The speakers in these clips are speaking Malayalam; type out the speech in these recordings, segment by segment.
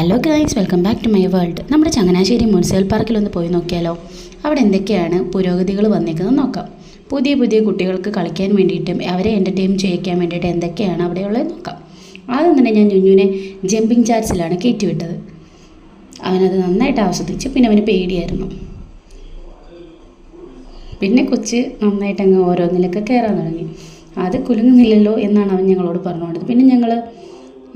Hello guys welcome back to my world നമ്മുടെ ചങ്ങനാശ്ശേരി മുനിസിപ്പൽ പാർക്കിൽ ഒന്ന് പോയി നോക്കിയാലോ? അവിടെ എന്തൊക്കെയാണ് പുരോഗതികൾ വന്നേക്കുന്നത് നോക്കാം. പുതിയ പുതിയ കുട്ടികൾക്ക് കളിക്കാൻ വേണ്ടിയിട്ടും അവരെ എന്റർടൈൻ ചെയ്യിക്കാൻ വേണ്ടിയിട്ട് എന്തൊക്കെയാണ് അവിടെയുള്ളത് നോക്കാം. ആദ്യം തന്നെ ഞാൻ ഞുഞ്ഞുവിനെ ജമ്പിങ് ചാർട്സിലാണ് കയറ്റിവിട്ടത്. അവനത് നന്നായിട്ട് ആസ്വദിച്ചു പിന്നെ അവന് പേടിയായിരുന്നു. പിന്നെ കൊച്ച് നന്നായിട്ട് അങ്ങ് ഓരോന്നിലൊക്കെ കയറാൻ തുടങ്ങി. അത് കുലുങ്ങുന്നില്ലല്ലോ എന്നാണ് അവൻ ഞങ്ങളോട് പറഞ്ഞുകൊണ്ടത് പിന്നെ ഞങ്ങൾ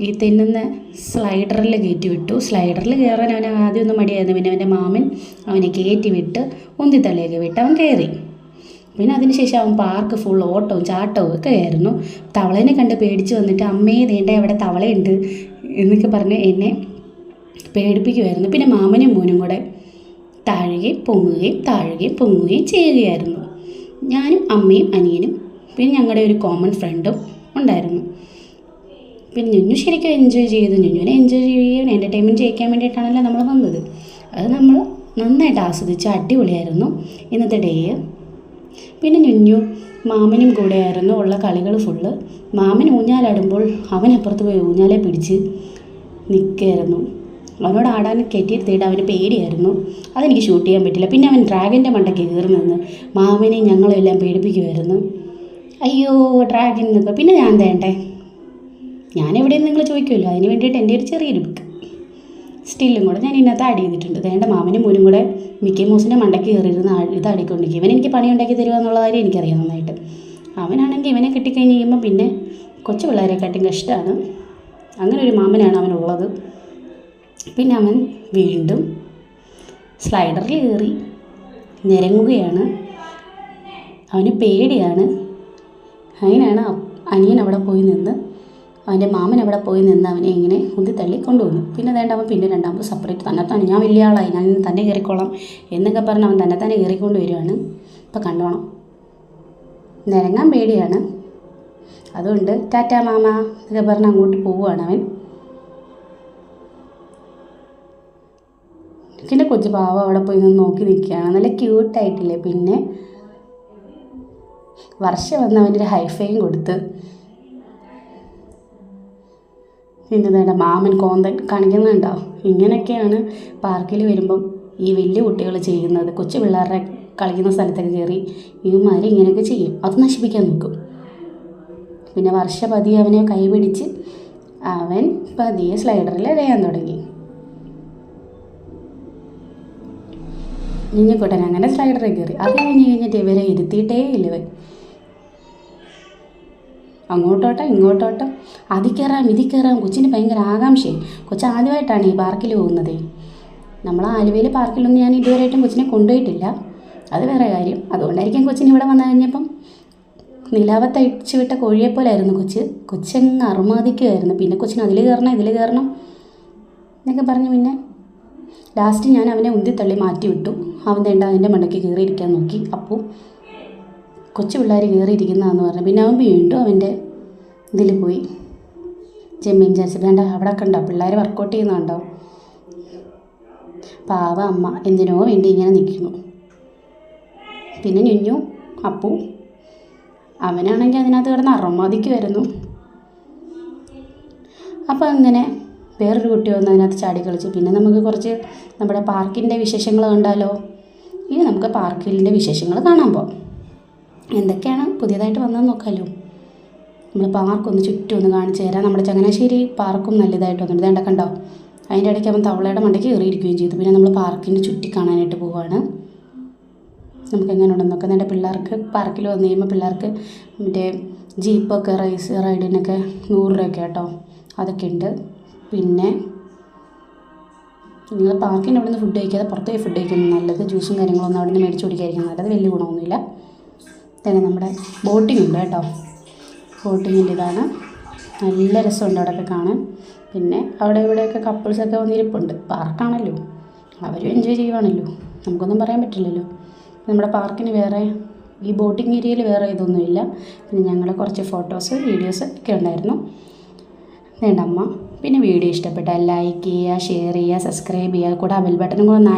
ഈ തെന്നുന്ന സ്ലൈഡറിൽ കയറ്റി വിട്ടു. സ്ലൈഡറിൽ കയറാൻ അവൻ ആദ്യം ഒന്ന് മടിയായിരുന്നു. പിന്നെ അവന്റെ മാമൻ അവനെ കയറ്റി വിട്ട് ഉന്തിത്തള്ളിയൊക്കെ വിട്ട് അവൻ കയറി. പിന്നെ അതിനുശേഷം അവൻ പാർക്ക് ഫുൾ ഓട്ടവും ചാട്ടവും ഒക്കെ ആയിരുന്നു. തവളേനെ കണ്ട് പേടിച്ച് വന്നിട്ട് അമ്മയെ നീണ്ട അവിടെ തവളയുണ്ട് എന്നൊക്കെ പറഞ്ഞ് എന്നെ പേടിപ്പിക്കുമായിരുന്നു പിന്നെ മാമനും മോനും കൂടെ താഴുകയും പൊങ്ങുകയും താഴുകയും പൊങ്ങുകയും ചെയ്യുകയായിരുന്നു. ഞാനും അമ്മയും അനിയനും പിന്നെ ഞങ്ങളുടെ ഒരു കോമൺ ഫ്രണ്ടും ഉണ്ടായിരുന്നു. പിന്നെ ഞുഞ്ഞു ശരിക്കും എൻജോയ് ചെയ്തു. ഞുഞ്ഞുവിനെ എൻജോയ് ചെയ്യുകയും എന്റർടൈൻമെന്റ് ചെയ്യിക്കാൻ വേണ്ടിയിട്ടാണല്ലോ നമ്മൾ വന്നത്. അത് നമ്മൾ നന്നായിട്ട് ആസ്വദിച്ച് അടിപൊളിയായിരുന്നു ഇന്നത്തെ ഡേ പിന്നെ ഞുഞ്ഞു മാമനും കൂടെയായിരുന്നു. ഉള്ള കളികൾ ഫുള്ള് മാമൻ ഊഞ്ഞാലാടുമ്പോൾ അവനപ്പുറത്ത് പോയി ഊഞ്ഞാലെ പിടിച്ച് നിൽക്കുകയായിരുന്നു. അവനോട് ആടാൻ കയറ്റിയിരുത്തിയിട്ട് അവന് പേടിയായിരുന്നു. അതെനിക്ക് ഷൂട്ട് ചെയ്യാൻ പറ്റില്ല. പിന്നെ അവൻ ഡ്രാഗന്റെ മണ്ടയ്ക്ക് കയറി നിന്ന് മാമനെ ഞങ്ങളെല്ലാം പേടിപ്പിക്കുമായിരുന്നു അയ്യോ ഡ്രാഗൻ പിന്നെ ഞാൻ തേണ്ടേ? എവിടെയെന്ന് നിങ്ങൾ ചോദിക്കുമല്ലോ അതിന് വേണ്ടിയിട്ട് എന്റെ ഒരു ചെറിയൊരു ബുക്ക് സ്റ്റില്ലും കൂടെ ഞാൻ ഇതിനകത്ത് ആഡ് ചെയ്തിട്ടുണ്ട്. വേണ്ട മാമനും മോനും കൂടെ മിക്കി മൂസിന്റെ മണ്ടയ്ക്ക് കയറിയിരുന്ന് ഇത് ആടിക്കൊണ്ടിരിക്കും. ഇവൻ എനിക്ക് പണി ഉണ്ടാക്കി തരിക എന്നുള്ള കാര്യം എനിക്കറിയാം നന്നായിട്ട്. അവനാണെങ്കിൽ ഇവനെ കിട്ടിക്കഴിഞ്ഞ് കഴിയുമ്പോൾ പിന്നെ കൊച്ചു പിള്ളേരെക്കാട്ടും കഷ്ടമാണ്. അങ്ങനെ ഒരു മാമനാണ് അവനുള്ളത്. പിന്നെ അവൻ വീണ്ടും സ്ലൈഡറിൽ കയറി നിരങ്ങുകയാണ് അവന് പേടിയാണ്. അതിനാണ് അനിയൻ അവിടെ പോയി നിന്ന് അവന്റെ മാമൻ അവിടെ പോയി നിന്ന് അവനെ ഇങ്ങനെ ഉന്തി തള്ളി കൊണ്ടുവന്നു. പിന്നെ വേണ്ട അവൻ പിന്നെ രണ്ടാമത് സെപ്പറേറ്റ് തന്നെത്താണ് ഞാൻ വലിയ ആളായി. ഞാൻ തന്നെ കയറിക്കോളാം എന്നൊക്കെ പറഞ്ഞ് അവൻ തന്നെ തന്നെ കയറിക്കൊണ്ട് വരുവാണ്. ഇപ്പം കണ്ടോണം. നിരങ്ങാൻ പേടിയാണ്. അതുകൊണ്ട് ടാറ്റാ മാമ എന്നൊക്കെ പറഞ്ഞ് അങ്ങോട്ട് പോവുകയാണ് അവൻ. പിന്നെ കൊച്ചു പാവ അവിടെ പോയി നിന്ന് നോക്കി നിൽക്കുകയാണ്. നല്ല ക്യൂട്ടായിട്ടില്ലേ പിന്നെ വർഷം വന്ന് അവനൊരു ഹൈഫൈയും കൊടുത്ത് പിന്നെ വേണ്ട മാമൻ കോന്തൻ കാണിക്കുന്നുണ്ടോ? ഇങ്ങനെയൊക്കെയാണ് പാർക്കിൽ വരുമ്പം ഈ വലിയ കുട്ടികൾ ചെയ്യുന്നത്. കൊച്ചു പിള്ളേരുടെ കളിക്കുന്ന സ്ഥലത്തൊക്കെ കയറി ഇവന്മാർ ഇങ്ങനെയൊക്കെ ചെയ്യും. അത് നശിപ്പിക്കാൻ നോക്കും. പിന്നെ വർഷ പതിയെ അവനെ കൈപിടിച്ച് അവൻ പതിയെ സ്ലൈഡറിൽ എഴയാൻ തുടങ്ങി. നിഞ്ഞിക്കോട്ടൻ അങ്ങനെ സ്ലൈഡറിൽ കയറി. അത് കഴിഞ്ഞ് കഴിഞ്ഞിട്ട് ഇവരെ ഇരുത്തിയിട്ടേ ഇല്ല ഇവൻ. അങ്ങോട്ടോട്ടം ഇങ്ങോട്ടോട്ടം. അതി കയറാം ഇതി കയറാം. കൊച്ചിന് ഭയങ്കര ആകാംക്ഷയും കൊച്ചു ആദ്യമായിട്ടാണ് ഈ പാർക്കിൽ പോകുന്നത്. നമ്മൾ ആലുവയിൽ പാർക്കിലൊന്നും ഞാൻ ഇതുവരെയായിട്ടും കൊച്ചിനെ കൊണ്ടുപോയിട്ടില്ല. അത് വേറെ കാര്യം. അതുകൊണ്ടായിരിക്കും കൊച്ചിന് ഇവിടെ വന്നു കഴിഞ്ഞപ്പം നിലാവത്ത് അഴിച്ചു വിട്ട കോഴിയെപ്പോലായിരുന്നു കൊച്ച്. കൊച്ചങ്ങ് അറുമാദിക്കുമായിരുന്നു പിന്നെ കൊച്ചിന് അതിൽ കയറണം ഇതിൽ കയറണം എന്നൊക്കെ പറഞ്ഞു പിന്നെ ലാസ്റ്റ് ഞാൻ അവനെ ഉന്തിത്തള്ളി മാറ്റി വിട്ടു അവൻ തേണ്ട അതിന്റെ മണ്ടയ്ക്ക് കയറിയിരിക്കാൻ നോക്കി. അപ്പോൾ കൊച്ചു പിള്ളേർ കയറിയിരിക്കുന്നതെന്ന് പറഞ്ഞു. പിന്നെ അവൻ വീണ്ടും അവന്റെ ഇതിൽ പോയി. ചെമ്മീൻ ചാച്ചി വേണ്ട അവിടെ കണ്ടോ? പിള്ളേർ വർക്കൗട്ട് ചെയ്യുന്നുണ്ടോ? പാവ അമ്മ എന്തിനോ വേണ്ടി ഇങ്ങനെ നിൽക്കുന്നു പിന്നെ ഞുഞ്ഞു അപ്പു അവനാണെങ്കിൽ അതിനകത്ത് കിടന്ന് വരുന്നു. അപ്പോൾ അങ്ങനെ വേറൊരു കുട്ടി വന്ന് അതിനകത്ത് ചാടി കളിച്ചു. പിന്നെ നമുക്ക് കുറച്ച് നമ്മുടെ പാർക്കിന്റെ വിശേഷങ്ങൾ കണ്ടാലോ? ഇനി നമുക്ക് പാർക്കിന്റെ വിശേഷങ്ങൾ കാണാൻ പോകാം എന്തൊക്കെയാണ് പുതിയതായിട്ട് വന്നതെന്ന് നോക്കാമല്ലോ നമ്മൾ പാർക്കൊന്ന് ചുറ്റും ഒന്ന് കാണിച്ചു തരാം. നമ്മുടെ ചങ്ങനാശ്ശേരി പാർക്കും നല്ലതായിട്ട് വന്നിട്ട് കണ്ടോ? അതിന്റെ ഇടയ്ക്ക് അവൻ തവളയുടെ മണ്ടയ്ക്ക് കയറിയിരിക്കുകയും ചെയ്തു. പിന്നെ നമ്മൾ പാർക്കിന്റെ ചുറ്റി കാണാനായിട്ട് പോവുകയാണ് നമുക്ക് എങ്ങനെ ഉണ്ടെന്നൊക്കെ എന്റെ പിള്ളേർക്ക് പാർക്കിൽ വന്നു കഴിയുമ്പോൾ പിള്ളേർക്ക് മറ്റേ ജീപ്പൊക്കെ റൈസ് റൈഡിനൊക്കെ നൂറ് രൂപയൊക്കെ കേട്ടോ അതൊക്കെ ഉണ്ട്. പിന്നെ നിങ്ങൾ പാർക്കിന്റെ അവിടെ നിന്ന് ഫുഡ് കഴിക്കാതെ പുറത്ത് പോയി ഫുഡ് കഴിക്കുന്നത് നല്ലത്. ജ്യൂസും കാര്യങ്ങളൊന്നും അവിടെ നിന്ന് മേടിച്ച് കുടിക്കാതിരിക്കുന്നത് നല്ലത്. വലിയ ഗുണമൊന്നുമില്ല. പിന്നെ നമ്മുടെ ബോട്ടിംഗ് ഉണ്ട് കേട്ടോ. ബോട്ടിങ്ങിന്റെ ഇതാണ്. നല്ല രസമുണ്ട് അവിടെയൊക്കെ കാണാൻ. പിന്നെ അവിടെ ഇവിടെയൊക്കെ കപ്പിൾസൊക്കെ വന്നിരിപ്പുണ്ട്. പാർക്കാണല്ലോ അവരും എൻജോയ് ചെയ്യുവാണല്ലോ. നമുക്കൊന്നും പറയാൻ പറ്റില്ലല്ലോ. നമ്മുടെ പാർക്കിന് വേറെ ഈ ബോട്ടിംഗ് ഏരിയയിൽ വേറെ ഇതൊന്നുമില്ല. പിന്നെ ഞങ്ങൾ കുറച്ച് ഫോട്ടോസ് വീഡിയോസ് ഒക്കെ ഉണ്ടായിരുന്നു. വേണ്ട അമ്മ. പിന്നെ വീഡിയോ ഇഷ്ടപ്പെട്ടാൽ ലൈക്ക് ചെയ്യുക ഷെയർ ചെയ്യുക സബ്സ്ക്രൈബ് ചെയ്യുക. കൂടെ ആ ബെൽ ബട്ടണും കൂടെ ഒന്ന്